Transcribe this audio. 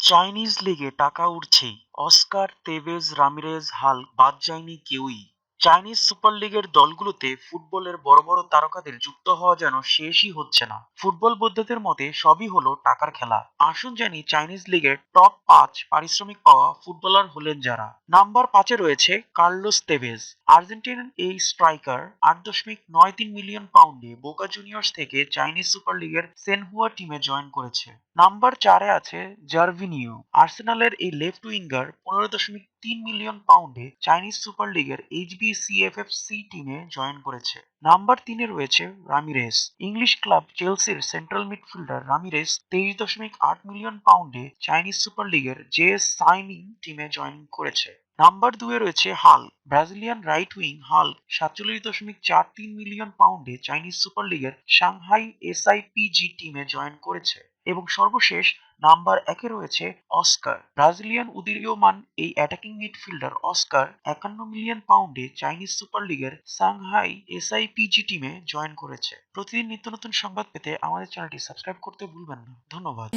Chinese লিগে টাকা উঠছে অস্কার তেভেজ রামিরেজ হাল বাদ যায়নি কেউই। চাইনিজ সুপার লিগের দলগুলোতে ফুটবলের বড় বড় তারকাদের যুক্ত হওয়া যেন শেষই হচ্ছে না। ফুটবল বোদ্ধাদের মতে সবই হলো টাকার খেলা। আসুন জানি চাইনিজ লিগের টপ পাঁচ পারিশ্রমিক পাওয়া ফুটবলার হলেন যারা। নাম্বার পাঁচে রয়েছে কার্লোস তেভেজ। আর্জেন্টিনার এই স্ট্রাইকার আট দশমিক নয় তিন মিলিয়ন পাউন্ডে বোকা জুনিয়র্স থেকে চাইনিজ সুপার লিগের সেনহুয়া টিমে জয়েন করেছে। নাম্বার চারে আছে জার্ভিনিও আর্সেনালের এই লেফট উইঙ্গার পনেরো দশমিক তিন মিলিয়ন পাউন্ডে চাইনিজ সুপার লিগের এইচবিসিএফএফসি টিমে জয়েন করেছে। নাম্বার তিনে রয়েছে রামিরেস। ইংলিশ ক্লাব চেলসির সেন্ট্রাল মিডফিল্ডার রামিরেস তেইশ দশমিক আট মিলিয়ন পাউন্ডে চাইনিজ সুপার লিগের জে সাইনিং টিমে জয়েন করেছে। নাম্বার দুয়ে রয়েছে হাল। ব্রাজিলিয়ান রাইট উইং হাল সাতচল্লিশ দশমিক চার তিন মিলিয়ন পাউন্ডে চাইনিজ সুপার লিগের সাংহাই এসআইপিজি টিমে জয়েন করেছে। এবং সর্বশেষ নাম্বার একে রয়েছে অস্কার। ব্রাজিলিয়ান উদীয়মান এই অ্যাটাকিং মিডফিল্ডার অস্কার একান্ন মিলিয়ন পাউন্ডে চাইনিজ সুপার লিগের সাংহাই এসআইপিজি টিমে জয়েন করেছে। প্রতিদিন নিত্য নতুন সংবাদ পেতে আমাদের চ্যানেলটি সাবস্ক্রাইব করতে ভুলবেন না। ধন্যবাদ।